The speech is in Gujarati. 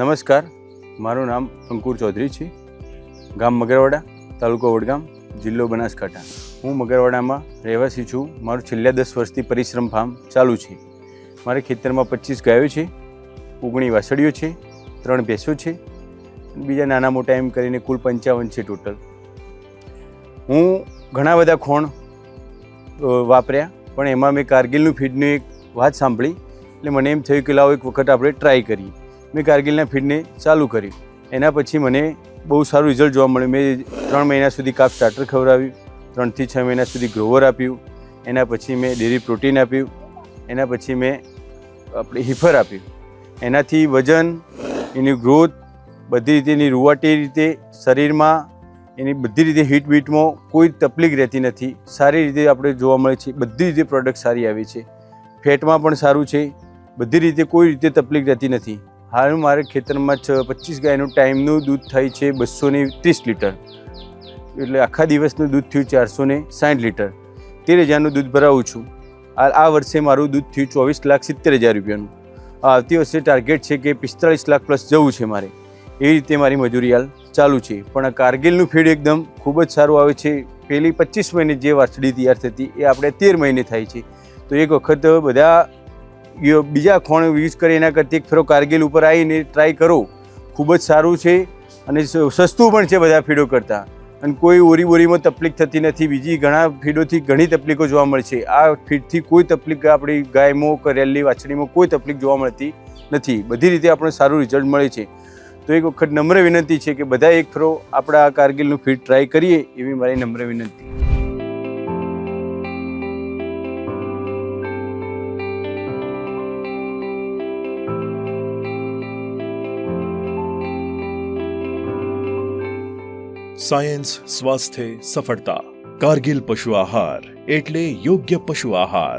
નમસ્કાર. મારું નામ અંકુર ચૌધરી છે. ગામ મગરવાડા, તાલુકો વડગામ, જિલ્લો બનાસકાંઠા. હું મગરવાડામાં રહેવાસી છું. મારું છેલ્લા દસ વર્ષથી પરિશ્રમ ફાર્મ ચાલુ છે. મારે ખેતરમાં પચીસ ગાયો છે ઓગણી વાસળીઓ છે, ત્રણ ભેંસો છે, બીજા નાના મોટા એમ કરીને કુલ પંચાવન છે ટોટલ. હું ઘણા બધા ખોણ વાપર્યા, પણ એમાં મેં કારગિલનું ફીડની એક વાત સાંભળી. એટલે મને એમ થયું કે લાવો એક વખત આપણે ટ્રાય કરીએ. મેં કારગિલના ફીડને ચાલુ કર્યું. એના પછી મને બહુ સારું રિઝલ્ટ જોવા મળ્યું. મેં ત્રણ મહિના સુધી કાપ સ્ટાર્ટર ખવડાવ્યું. ત્રણથી છ મહિના સુધી ગ્રોવર આપ્યું. એના પછી મેં ડેરી પ્રોટીન આપ્યું. એના પછી મેં આપણે હિફર આપ્યું. એનાથી વજન, એની ગ્રોથ બધી રીતે એની રૂવાટી રીતે, શરીરમાં એની બધી રીતે હીટ બીટમાં કોઈ તકલીફ રહેતી નથી. સારી રીતે આપણે જોવા મળે છે. બધી રીતે પ્રોડક્ટ સારી આવી છે. ફેટમાં પણ સારું છે. બધી રીતે કોઈ રીતે તકલીફ રહેતી નથી. હાલ મારે ખેતરમાં છ, પચીસ ગાયનું ટાઈમનું દૂધ થાય છે બસો ને ત્રીસ લીટર. એટલે આખા દિવસનું દૂધ થયું ચારસો ને સાઠ લીટર. તેર હજારનું દૂધ ભરાવું છું. આ વર્ષે મારું દૂધ થયું ચોવીસ લાખ સિત્તેર હજાર રૂપિયાનું. આવતી વર્ષે ટાર્ગેટ છે કે પિસ્તાળીસ લાખ પ્લસ જવું છે મારે. એ રીતે મારી મજૂરી હાલ ચાલુ છે. પણ આ કારગિલનું ફીડ એકદમ ખૂબ જ સારું આવે છે. પહેલી પચીસ મહિને જે વાછડી તૈયાર થતી એ આપણે તેર મહિને થાય છે. તો એક વખત બધા બીજા ખોણ યુઝ કરી એના કરતાં એક ફેરો કારગિલ ઉપર આવીને ટ્રાય કરો. ખૂબ જ સારું છે અને સસ્તું પણ છે બધા ફીડો કરતાં. અને કોઈ ઓરી બોરીમાં તકલીફ થતી નથી. બીજી ઘણા ફીડોથી ઘણી તકલીફો જોવા મળે છે. આ ફીડથી કોઈ તકલીફ આપણી ગાયમાં, કરેલી, વાછડીમાં કોઈ તકલીફ જોવા મળતી નથી. બધી રીતે આપણને સારું રિઝલ્ટ મળે છે. તો એક વખત નમ્ર વિનંતી છે કે બધા એક ફરો આપણા આ કારગિલનું ફીડ ટ્રાય કરીએ. એવી મારી નમ્ર વિનંતી. સાયન્સ સ્વાસ્થ્ય સફળતા કારગિલ પશુ આહાર એટલે યોગ્ય પશુ આહાર